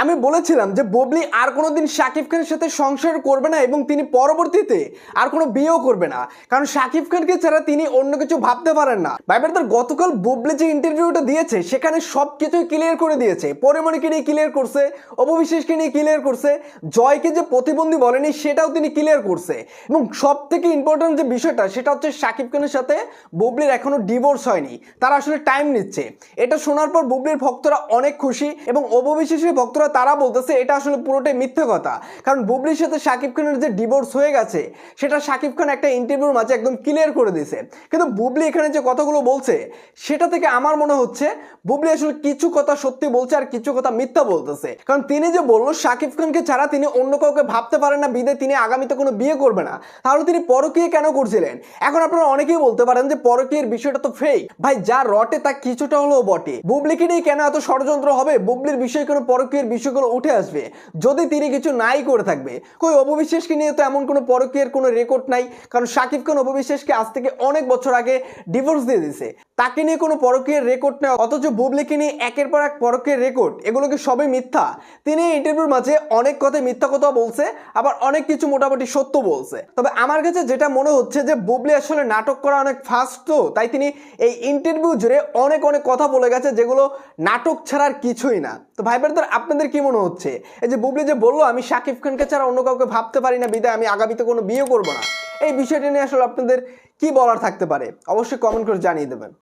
আমি বলেছিলাম যে বুবলি আর কোনোদিন শাকিব খানের সাথে সংসার করবে না এবং তিনি পরবর্তীতে আর কোনো বিয়েও করবে না। কারণ শাকিব খানকে ছাড়া তিনি অন্য কিছু ভাবতে পারেন না। ভাইবার তার গতকাল বুবলি যে ইন্টারভিউটা দিয়েছে, সেখানে সব কিছুই ক্লিয়ার করে দিয়েছে। পরিমণিকে নিয়ে ক্লিয়ার করছে অপবিশ্বাসকে নিয়ে ক্লিয়ার করছে, জয়কে যে প্রতিবন্ধী বলেনি, সেটাও তিনি ক্লিয়ার করছে। এবং সব থেকে ইম্পর্টেন্ট যে বিষয়টা, সেটা হচ্ছে শাকিব খানের সাথে বুবলির এখনও ডিভোর্স হয়নি। তারা আসলে টাইম নিচ্ছে। এটা শোনার পর বুবলির ভক্তরা অনেক খুশি এবং অপবিশ্বাসের ভক্তরা তারা বলতেছে, এটা আসলে পুরোটাই মিথ্যে কথা। কারণ বুবলির সাথে শাকিব খানের যে ডিভোর্স হয়ে গেছে, সেটা শাকিব খান একটা ইন্টারভিউর মাঝে একদম ক্লিয়ার করে দিয়েছে। কিন্তু বুবলি এখানে যে কথাগুলো বলছে, সেটা থেকে আমার মনে হচ্ছে, বুবলি আসলে কিছু কথা সত্যি বলছে আর কিছু কথা মিথ্যা বলতেছে। কারণ তিনি যে বলল, শাকিব খানকে ছাড়া তিনি অন্য কাউকে ভাবতে পারেন না, বিদে তিনি আগামীতে কোনো বিয়ে করবে না। তাহলে তিনি পরকীয় কেন করছিলেন? এখন আপনারা অনেকেই বলতে পারেন যে পরকীয়ের বিষয়টা তো ফেক ভাই, যা রটে তা কিছুটা হলেও বটে। বুবলিকে নিয়ে কেন এত ষড়যন্ত্র হবে? বুবলির বিষয়ে কোনো পরকীয়ের বিষয়গুলো উঠে আসবে। যদি তিনি কিছু নাই করে থাকবে, কই অপবিশ্বাসকে নিয়ে তো এমন কোনো পরকীয়ের কোনো রেকর্ড নাই। কারণ শাকিব খান অপবিশ্বাসকে আজ থেকে অনেক বছর আগে ডিভোর্স দিয়ে দিয়েছে। তাকে নিয়ে কোনো পরকীয়ের রেকর্ড নেই অথচ বুবলিকে নিয়ে একের পর এক পরকীয়ের রেকর্ড এগুলোকে সবই মিথ্যা? তিনি ইন্টারভিউর মাঝে অনেক কথা মিথ্যা কথা বলছে, আবার অনেক কিছু মোটামুটি সত্য বলছে। তবে আমার কাছে যেটা মনে হচ্ছে যে বুবলি আসলে নাটক করা অনেক ফাস্ট তো, তাই তিনি এই ইন্টারভিউ জুড়ে অনেক অনেক কথা বলে গেছে, যেগুলো নাটক ছাড়ার কিছুই না। তো ভাই ব্রাদার আপনাদের কি মনে হচ্ছে? এই যে বুবলি যে বলল, আমি শাকিব খানকে ছাড়া অন্য কাউকে ভাবতে পারি না, বিদায়, আমি আগামীতে কোনো বিয়ে করব না। এই বিষয়টি নিয়ে আসলে আপনাদের কি বলার থাকতে পারে? অবশ্যই কমেন্ট করে জানিয়ে দেবেন।